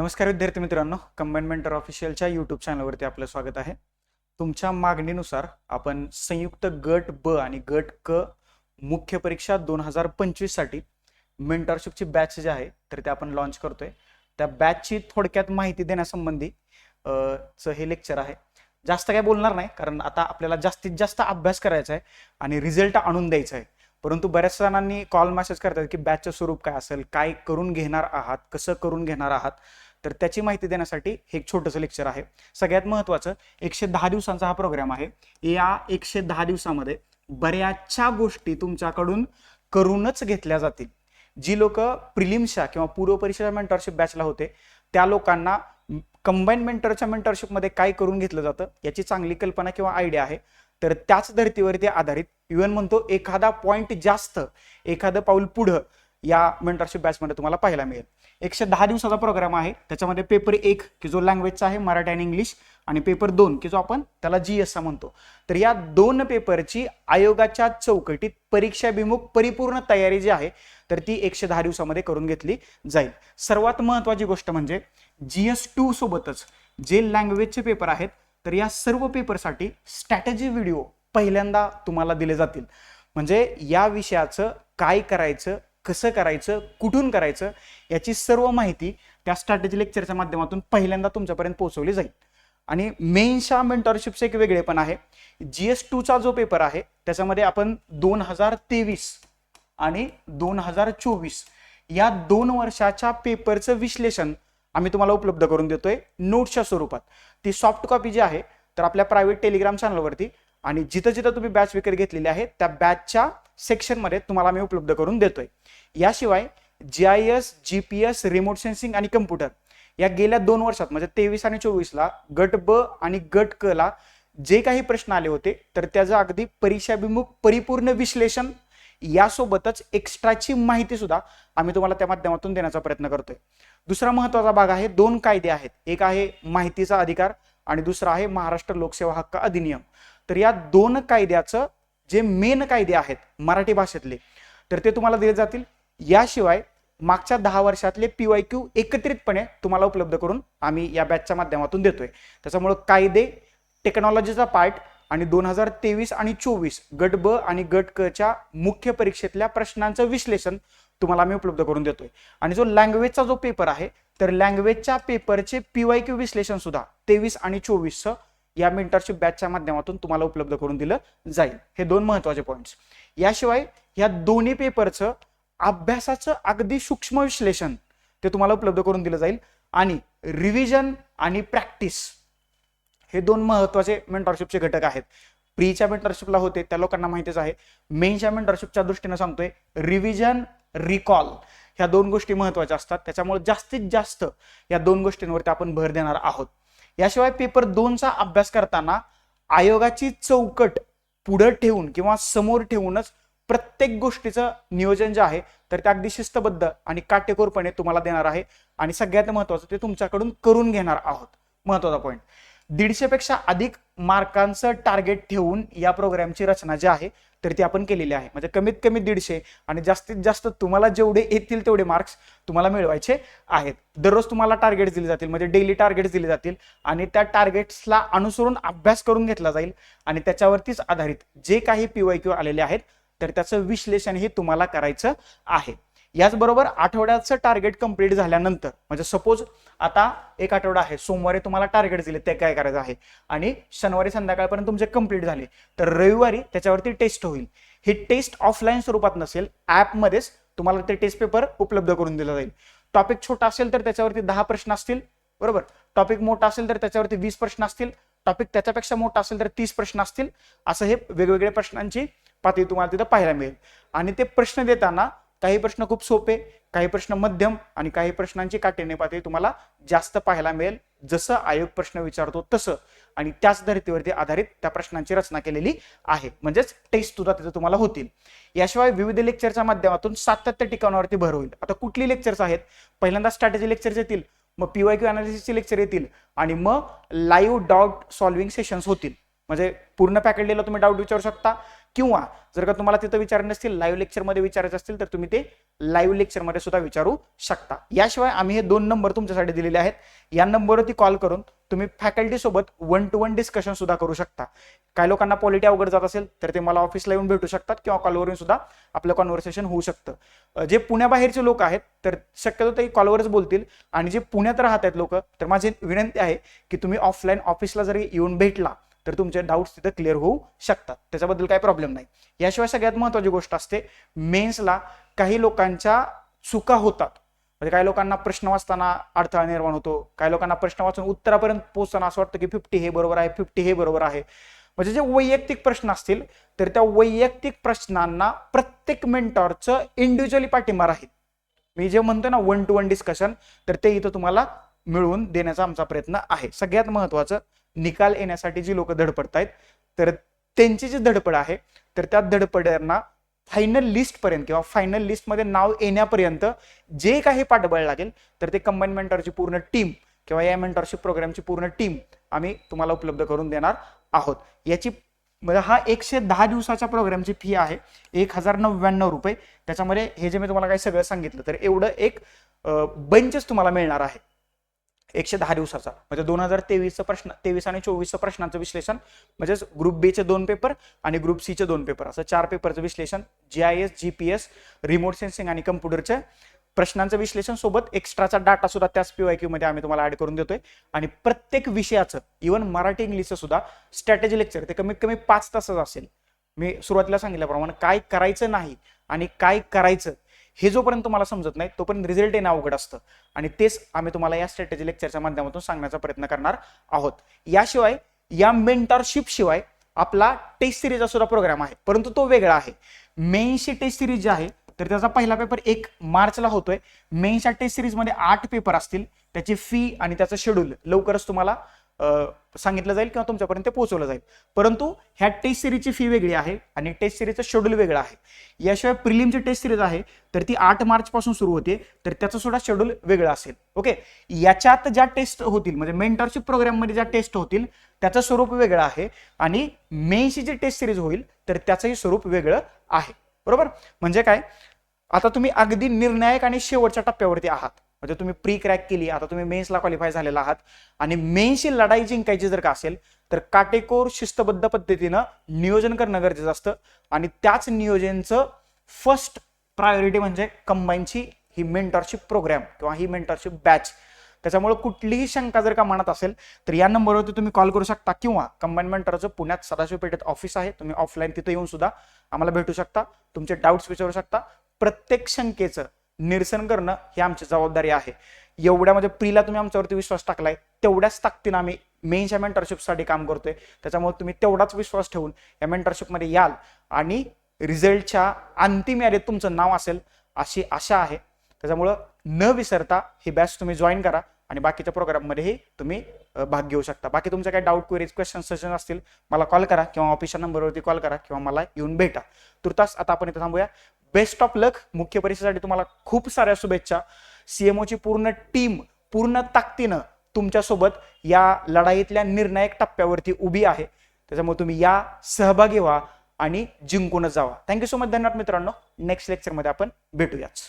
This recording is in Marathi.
नमस्कार विद्यार्थी मित्रांनो कंबाईन मेंटर ऑफिशियलच्या यूट्यूब चॅनलवरती आपलं स्वागत आहे. तुमच्या मागणीनुसार आपण संयुक्त गट ब आणि गट क मुख्य परीक्षा दोन हजार पंचवीससाठी मेंटरशिपची बॅच जी आहे तर ते आपण लॉन्च करतोय. त्या बॅचची थोडक्यात माहिती देण्यासंबंधी चं हे लेक्चर आहे. जास्त काय बोलणार नाही कारण आता आपल्याला जास्तीत जास्त अभ्यास करायचा आहे आणि रिझल्ट आणून द्यायचा आहे. परंतु बऱ्याच जणांनी कॉल मेसेज करतात की बॅचचं स्वरूप काय असेल काय करून घेणार आहात कसं करून घेणार आहात. तर त्याची माहिती देण्यासाठी हे एक छोटंसं लेक्चर आहे. सगळ्यात महत्त्वाचं एकशे दहा दिवसांचा हा प्रोग्राम आहे. या एकशे दहा दिवसामध्ये बऱ्याचशा गोष्टी तुमच्याकडून करूनच घेतल्या जातील. जी लोक प्रिलिम्सच्या किंवा पूर्व परीक्षा मेंटरशिप बॅचला होते त्या लोकांना कंबाईन मेंटरच्या मेंटरशिपमध्ये काय करून घेतलं जातं याची चांगली कल्पना किंवा आयडिया आहे. तर त्याच धर्तीवरती आधारित इव्हन म्हणतो एखादा पॉईंट जास्त एखादं पाऊल पुढं या मेंटरशिप बॅचमध्ये तुम्हाला पाहायला मिळेल. एकशे दहा दिवसाचा प्रोग्राम आहे. त्याच्यामध्ये पेपर एक की जो लँग्वेजचा आहे मराठी आणि इंग्लिश आणि पेपर दोन की जो आपण त्याला जी एस म्हणतो. तर या दोन पेपरची आयोगाच्या चौकटीत परीक्षाभिमुख परिपूर्ण तयारी जी आहे तर ती एकशे दहा दिवसामध्ये करून घेतली जाईल. सर्वात महत्त्वाची गोष्ट म्हणजे जी एस टू सोबतच जे लँग्वेजचे पेपर आहेत तर या सर्व पेपरसाठी स्ट्रॅटेजी व्हिडिओ पहिल्यांदा तुम्हाला दिले जातील. म्हणजे या विषयाचं काय करायचं कसं करायचं कुठून करायचं याची सर्व माहिती त्या स्ट्रॅटेजी लेक्चरच्या माध्यमातून पहिल्यांदा तुमच्यापर्यंत पोहोचवली जाईल. आणि मेनशा मेंटॉरशिपचं एक वेगळे पण आहे. जी एस टूचा जो पेपर आहे त्याच्यामध्ये आपण दोन हजार तेवीस आणि दोन हजार चोवीस या दोन वर्षाच्या पेपरचं विश्लेषण आम्ही तुम्हाला उपलब्ध करून देतोय नोट्सच्या स्वरूपात. ती सॉफ्ट कॉपी जी आहे तर आपल्या प्रायव्हेट टेलिग्राम चॅनलवरती आणि जिथं जिथं तुम्ही बॅच विकत घेतलेली आहे त्या बॅचच्या सेक्शनमध्ये तुम्हाला मी उपलब्ध करून देतोय. याशिवाय G I S G P S remote sensing आणि कम्प्युटर या गेल्या दोन वर्षात म्हणजे तेवीस आणि चोवीसला गट ब आणि गट क ला जे काही प्रश्न आले होते तर त्याचं अगदी परीक्षाभिमुख परिपूर्ण विश्लेषण यासोबतच एक्स्ट्राची माहिती सुद्धा आम्ही तुम्हाला त्या माध्यमातून देण्याचा प्रयत्न करतोय. दुसरा महत्त्वाचा भाग आहे दोन कायदे आहेत. एक आहे माहितीचा अधिकार आणि दुसरा आहे महाराष्ट्र लोकसेवा हक्क अधिनियम. तर या दोन कायद्याचं जे मेन कायदे आहेत मराठी भाषेतले तर ते तुम्हाला दिले जातील. याशिवाय मागच्या दहा वर्षातले पी वाय क्यू एकत्रितपणे तुम्हाला उपलब्ध करून आम्ही या बॅचच्या माध्यमातून देतोय. त्याच्यामुळं कायदे टेक्नॉलॉजीचा पार्ट आणि दोन हजार तेवीस आणि चोवीस गट ब आणि गट क च्या मुख्य परीक्षेतल्या प्रश्नांचं विश्लेषण तुम्हाला आम्ही उपलब्ध करून देतोय. आणि जो लँग्वेजचा जो पेपर आहे तर लँग्वेजच्या पेपरचे पी वाय क्यू विश्लेषण सुद्धा तेवीस आणि चोवीसचं या मेंटरशिप बॅचच्या माध्यमातून तुम्हाला उपलब्ध करून दिलं जाईल. हे दोन महत्त्वाचे पॉईंट्स याशिवाय या दोन्ही पेपरचं अभ्यासाचं अगदी सूक्ष्म विश्लेषण ते तुम्हाला उपलब्ध करून दिलं जाईल. आणि रिव्हिजन आणि प्रॅक्टिस हे दोन महत्त्वाचे मेंटरशिपचे घटक आहेत. प्रीच्या मेंटरशिपला होते त्या लोकांना माहितीच आहे. मेनच्या मेंटरशिपच्या दृष्टीनं सांगतोय रिव्हिजन रिकॉल ह्या दोन गोष्टी महत्त्वाच्या असतात. त्याच्यामुळे जास्तीत जास्त या दोन गोष्टींवरती आपण भर देणार आहोत. याशिवाय पेपर दोनचा अभ्यास करताना आयोगाची चौकट पुढं ठेवून किंवा समोर ठेवूनच प्रत्येक गोष्टीचं नियोजन जे आहे तर ते अगदी शिस्तबद्ध आणि काटेकोरपणे तुम्हाला देणार आहे. आणि सगळ्यात महत्वाचं ते तुमच्याकडून करून घेणार आहोत. महत्त्वाचा पॉईंट दीडशेपेक्षा अधिक मार्कांचं टार्गेट ठेवून या प्रोग्रामची रचना जी आहे तर ती आपण केलेली आहे. म्हणजे कमीत कमी दीडशे आणि जास्तीत जास्त तुम्हाला जेवढे येतील तेवढे मार्क्स तुम्हाला मिळवायचे आहेत. दररोज तुम्हाला टार्गेट्स दिले जातील म्हणजे डेली टार्गेट्स दिले जातील आणि त्या टार्गेट्सला अनुसरून अभ्यास करून घेतला जाईल आणि त्याच्यावरतीच आधारित जे काही पीवाय क्यू आलेले आहेत तर त्याचं विश्लेषण हे तुम्हाला करायचं आहे. याचबरोबर आठवड्याचं टार्गेट कंप्लीट झाल्यानंतर म्हणजे सपोज आता एक आठवडा आहे सोमवारी तुम्हाला टार्गेट दिले ते काय करायचं आहे? आणि शनिवारी संध्याकाळपर्यंत तुमचे कंप्लीट झाले तर रविवारी त्याच्यावरती टेस्ट होईल. ही टेस्ट ऑफलाईन स्वरूपात नसेल ॲपमध्येच तुम्हाला ते टेस्ट पेपर उपलब्ध करून दिला जाईल. टॉपिक छोटा असेल तर त्याच्यावरती दहा प्रश्न असतील बरोबर? टॉपिक मोठा असेल तर त्याच्यावरती वीस प्रश्न असतील टॉपिक त्याच्यापेक्षा मोठा असेल तर तीस प्रश्न असतील असं हे वेगवेगळ्या प्रश्नांची पातळी तुम्हाला तिथं पाहायला मिळेल. आणि ते प्रश्न देताना काही प्रश्न खूप सोपे काही प्रश्न मध्यम आणि काही प्रश्नांची काटेने पातळी तुम्हाला जास्त पाहायला मिळेल. जसं आयोग प्रश्न विचारतो तसं. आणि त्याच धर्तीवरती आधारित त्या प्रश्नांची रचना केलेली आहे. म्हणजेच टेस्ट सुद्धा तिथे तुम्हाला होतील. याशिवाय विविध लेक्चरच्या माध्यमातून सातत्य टिकवण्यावरती भर होईल. आता कुठली लेक्चर्स आहेत? पहिल्यांदा स्ट्रॅटेजी लेक्चर्स येतील मग पीवाय क्यू अनालिसिसचे लेक्चर येतील आणि मग लाईव्ह डाऊट सॉल्व्हिंग सेशन्स होतील. म्हणजे पूर्ण पॅकेटला तुम्ही डाऊट विचारू शकता. किंवा जर का तुम्हाला तिथं विचार नसतील लाईव्ह लेक्चरमध्ये विचारायचे असतील तर तुम्ही ते लाईव्ह लेक्चरमध्ये सुद्धा विचारू शकता. याशिवाय आम्ही हे दोन नंबर तुमच्यासाठी दिलेले आहेत. या नंबरवरती कॉल करून तुम्ही फॅकल्टी सोबत वन टू वन डिस्कशन सुद्धा करू शकता. काही लोकांना पॉलिटी अवघड जात असेल तर ते मला ऑफिसला येऊन भेटू शकतात किंवा कॉलवरून सुद्धा आपलं कॉन्व्हर्सेशन होऊ शकतं. जे पुण्याबाहेरचे लोक आहेत तर शक्यतो ते कॉलवरच बोलतील. आणि जे पुण्यात राहत आहेत लोक तर माझी विनंती आहे की तुम्ही ऑफलाईन ऑफिसला जरी येऊन भेटला तर तुमचे डाऊट्स तिथे क्लिअर होऊ शकतात. त्याच्याबद्दल काही प्रॉब्लेम नाही. याशिवाय सगळ्यात महत्वाची गोष्ट असते मेन्सला काही लोकांच्या चुका होतात. म्हणजे काही लोकांना प्रश्न वाचताना अडथळा निर्माण होतो काही लोकांना प्रश्न वाचून उत्तरापर्यंत पोहोचताना असं वाटतं की फिफ्टी हे बरोबर आहे फिफ्टी हे बरोबर आहे. म्हणजे जे वैयक्तिक प्रश्न असतील तर त्या वैयक्तिक प्रश्नांना प्रत्येक मेंटॉरचं इंडिव्हिज्युअली पाठिंबा राहील. मी जे म्हणतो ना वन टू वन डिस्कशन तर ते इथं तुम्हाला मिळवून देण्याचा आमचा प्रयत्न आहे. सगळ्यात महत्वाचं निकाल येण्यासाठी जी लोक धडपडत आहेत तर त्यांची जी धडपड आहे तर त्या धडपड्यांना फायनल लिस्ट पर्यंत किंवा फायनल लिस्टमध्ये नाव येण्यापर्यंत जे काही पाठबळ लागेल तर ते कंबाईन मेंटरची पूर्ण टीम किंवा या मेंटरशिप प्रोग्रामची पूर्ण टीम आम्ही तुम्हाला उपलब्ध करून देणार आहोत. याची म्हणजे हा एकशे दहा दिवसाच्या प्रोग्रामची फी आहे एक हजार नव्याण्णव रुपये. त्याच्यामध्ये हे जे मी तुम्हाला काही सगळं सांगितलं तर एवढं एक बंचच तुम्हाला मिळणार आहे. एकशे दहा दिवसाचा. म्हणजे दोन हजार तेवीसचा प्रश्न तेवीस आणि चोवीसचं प्रश्नांचं विश्लेषण म्हणजेच ग्रुप बीचे दोन पेपर आणि ग्रुप सीचे दोन पेपर असं चार पेपरचं विश्लेषण G I S G P S remote sensing आणि कम्प्युटरचे प्रश्नांचं विश्लेषण सोबत एक्स्ट्राचा डाटा सुद्धा त्याच पीवायमध्ये आम्ही तुम्हाला ऍड करून देतोय. आणि प्रत्येक विषयाचं इव्हन मराठी इंग्लिशचं सुद्धा स्ट्रॅटेजी लेक्चर ते कमीत कमी पाच तासच असेल. मी सुरुवातीला सांगितल्याप्रमाणे काय करायचं नाही आणि काय करायचं हे जोपर्यंत तुम्हाला समजत नाही तोपर्यंत रिझल्ट येणं अवघड असतं. आणि तेच आम्ही तुम्हाला या स्ट्रॅटेजी लेक्चरच्या माध्यमातून सांगण्याचा प्रयत्न करणार आहोत. याशिवाय या मेंटरशिप शिवाय आपला टेस्ट सिरीजचा सुद्धा प्रोग्राम आहे परंतु तो वेगळा आहे. मेन्सची टेस्ट सिरीज जी आहे तर त्याचा पहिला पेपर एक मार्चला होतोय. मेन्सच्या टेस्ट सिरीजमध्ये आठ पेपर असतील त्याची फी आणि त्याचं शेड्यूल लवकरच तुम्हाला सांगितलं जाईल किंवा तुमच्यापर्यंत पोहोचवलं जाईल. परंतु ह्या टेस्ट सिरीजची फी वेगळी आहे आणि टेस्ट सिरीजचं शेड्यूल वेगळं आहे. याशिवाय प्रिलिमची टेस्ट सिरीज आहे तर ती आठ मार्च पासून सुरू होते तर त्याचं सुद्धा शेड्यूल वेगळं असेल. ओके याच्यात ज्या टेस्ट होतील म्हणजे मेंटरशिप प्रोग्राममध्ये ज्या टेस्ट होतील त्याचं स्वरूप वेगळं आहे आणि मेन्सची जी टेस्ट सिरीज होईल तर त्याचंही स्वरूप वेगळं आहे. बरोबर? म्हणजे काय? आता तुम्ही अगदी निर्णायक आणि शेवटच्या टप्प्यावरती आहात. म्हणजे तुम्ही प्री क्रॅक केली आता तुम्ही मेन्सला क्वालिफाय झालेला आहात. आणि मेन्सची लढाई जिंकायची जर का असेल तर काटेकोर शिस्तबद्ध पद्धतीनं नियोजन करणं गरजेचं असतं. आणि त्याच नियोजनचं फर्स्ट प्रायोरिटी म्हणजे कंबाईनची ही मेंटरशिप प्रोग्राम किंवा ही मेंटरशिप बॅच त्याच्यामुळे कुठलीही शंका जर का मनात असेल तर या नंबरवरती तुम्ही कॉल करू शकता किंवा कंबाईन मेंटरचं पुण्यात सदाशिव पेठेत ऑफिस आहे. तुम्ही ऑफलाईन तिथे येऊन सुद्धा आम्हाला भेटू शकता. तुमचे डाऊट्स विचारू शकता. प्रत्येक शंकेचं निरसन करणं ही आमची जबाबदारी आहे. एवढ्या म्हणजे प्रीला तुम्ही आमच्यावरती विश्वास टाकलाय तेवढ्याच ताकदीनं आम्ही मेनच्या मेंटरशिपसाठी काम करतोय. त्याच्यामुळे तुम्ही तेवढाच विश्वास ठेवून या मेंटरशिपमध्ये याल. आणि रिझल्टच्या अंतिम यादीत तुमचं नाव असेल अशी आशा आहे. त्याच्यामुळं न विसरता ही बॅच तुम्ही जॉईन करा आणि बाकीच्या प्रोग्राममध्येही तुम्ही भाग घेऊ शकता. बाकी तुमचे काही डाऊट क्वेरीज क्वेश्चन सजेशन असतील मला कॉल करा किंवा ऑफिसच्या नंबरवरती कॉल करा किंवा मला येऊन भेटा. तुर्तास आता आपण इथं थांबूया. बेस्ट ऑफ लक मुख्य परीक्षेसाठी तुम्हाला खूप साऱ्या शुभेच्छा. सीएमओची पूर्ण टीम पूर्ण ताकदीनं तुमच्यासोबत या लढाईतल्या निर्णायक टप्प्यावरती उभी आहे. त्याच्यामुळे तुम्ही या सहभागी व्हा आणि जिंकूनच जावा. थँक्यू सो मच धन्यवाद मित्रांनो. नेक्स्ट लेक्चरमध्ये आपण भेटूयाच